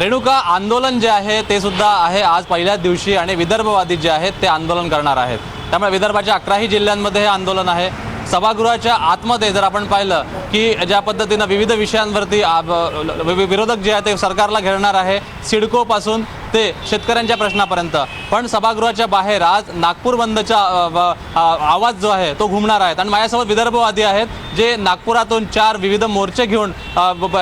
रेणुका आंदोलन जे आहे ते सुद्धा आहे आज पहिल्याच दिवशी आणि विदर्भवादी जे आहेत ते आंदोलन करणार आहेत. त्यामुळे विदर्भाच्या अकराही जिल्ह्यांमध्ये हे आंदोलन आहे. सभागृहाच्या आतमध्ये जर आपण पाहिलं की ज्या पद्धतीनं विविध विषयांवरती विरोधक जे आहे ते सरकारला घेरणार आहे सिडकोपासून ते शेतकऱ्यांच्या प्रश्नापर्यंत. पण सभागृहाच्या बाहेर आज नागपूर बंदचा आवाज जो आहे तो घुमणार आहेत आणि माझ्यासोबत विदर्भवादी आहेत जे नागपुरातून चार विविध मोर्चे घेऊन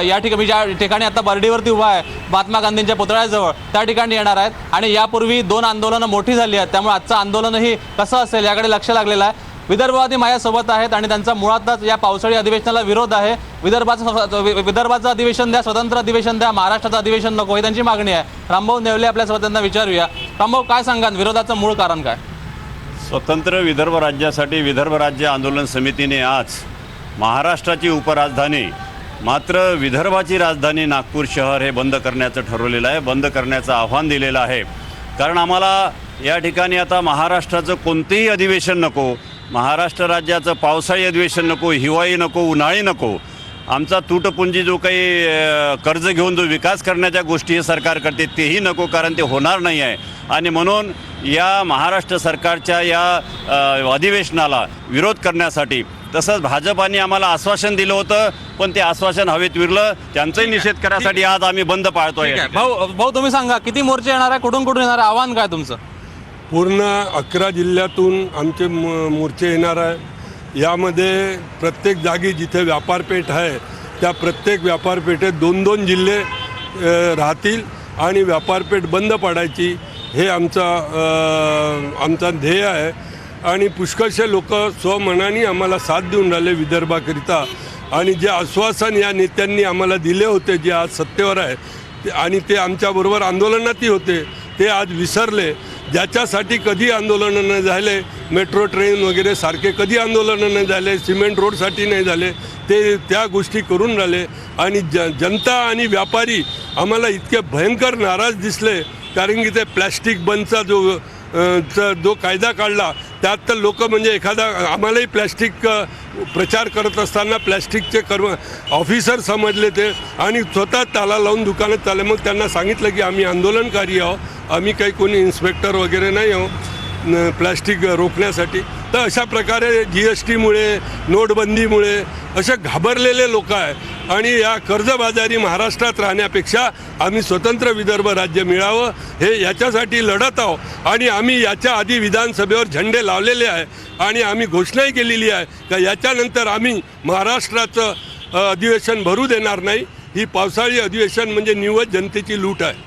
या ठिकाणी मी ज्या ठिकाणी आता बर्डीवरती उभा आहे महात्मा गांधींच्या पुतळ्याजवळ त्या ठिकाणी येणार आहेत. आणि यापूर्वी दोन आंदोलनं मोठी झाली आहेत त्यामुळे आजचं आंदोलनही कसं असेल याकडे लक्ष लागलेलं आहे. विदर्भवादी माझ्यासोबत आहेत आणि त्यांचा मुळातच या पावसाळी अधिवेशनाला विरोध आहे. विदर्भाचं विदर्भाचं अधिवेशन द्या स्वतंत्र अधिवेशन द्या महाराष्ट्राचं अधिवेशन नको ही त्यांची मागणी आहे. रामभाऊ नेवले आपल्यासोबत त्यांना विचारूया. रामभाऊ काय सांगाल? विरोधाचं मूळ कारण काय? स्वतंत्र विदर्भ राज्यासाठी विदर्भ राज्य आंदोलन समितीने आज महाराष्ट्राची उपराजधानी मात्र विदर्भाची राजधानी नागपूर शहर हे बंद करण्याचं ठरवलेलं आहे बंद करण्याचं आव्हान दिलेलं आहे. कारण आम्हाला या ठिकाणी आता महाराष्ट्राचं कोणतेही अधिवेशन नको महाराष्ट्र राज्याचं पावसाळी अधिवेशन नको हिवाळी नको उन्हाळी नको. आमचा तुटपुंजी जो काही कर्ज घेऊन जो विकास करण्याच्या गोष्टी हे सरकार करते तेही नको कारण ते होणार नाही आहे. आणि म्हणून या महाराष्ट्र सरकारच्या या अधिवेशनाला विरोध करण्यासाठी तसंच भाजपाने आम्हाला आश्वासन दिलं होतं पण ते आश्वासन हवेत विरलं. त्यांचाही निषेध करण्यासाठी आज आम्ही बंद पाळतोय. भाऊ भाऊ तुम्ही सांगा किती मोर्चे येणार आहे कुठून कुठून येणार आहे? आव्हान काय तुमचं? पूर्ण अकरा जिल्ह्यातून आमचे म- मोर्चे येणार आहे. यामध्ये प्रत्येक जागी जिथे व्यापारपेठ आहे त्या प्रत्येक व्यापारपेठेत दोन दोन जिल्हे राहतील आणि व्यापारपेठ बंद पाडायची हे आमचा आमचा ध्येय आहे. आणि पुष्कळसे लोक स्वमनाने आम्हाला साथ देऊन राहिले विदर्भाकरिता. आणि जे आश्वासन या नेत्यांनी आम्हाला दिले होते जे आज सत्तेवर आहे आणि ते आमच्याबरोबर आंदोलनातही होते ते आज विसरले. ज्याच्यासाठी कधी आंदोलनं नाही झाले मेट्रो ट्रेन वगैरे सारखे कधी आंदोलनं नाही झाले सिमेंट रोडसाठी नाही झाले ते त्या गोष्टी करून राहिले. आणि ज जनता आणि व्यापारी आम्हाला इतके भयंकर नाराज दिसले कारण की ते प्लॅस्टिक बंदचा जो चा जो कायदा काढला त्यात तर लोक म्हणजे एखादा आम्हालाही प्लॅस्टिक प्रचार करत असताना प्लॅस्टिकचे कर्म ऑफिसर समजले ते आणि स्वतः त्याला लावून दुकानात चालले. मग त्यांना सांगितलं की आम्ही आंदोलनकारी आहोत आम्ही काही कोणी इन्स्पेक्टर वगैरे नाही आहोत प्लॅस्टिक रोखण्यासाठी. तर अशा प्रकारे जी एस टीमुळे नोटबंदीमुळे असे घाबरलेले लोक आहे. आणि या कर्जबाजारी महाराष्ट्रात राहण्यापेक्षा आम्ही स्वतंत्र विदर्भ राज्य मिळावं हे याच्यासाठी लढत आहोत. आणि आम्ही याच्या आधी विधानसभेवर झेंडे लावलेले आहे. आणि आम्ही घोषणाही केलेली आहे का याच्यानंतर आम्ही महाराष्ट्राचं अधिवेशन भरू देणार नाही. ही पावसाळी अधिवेशन म्हणजे निवड जनतेची लूट आहे.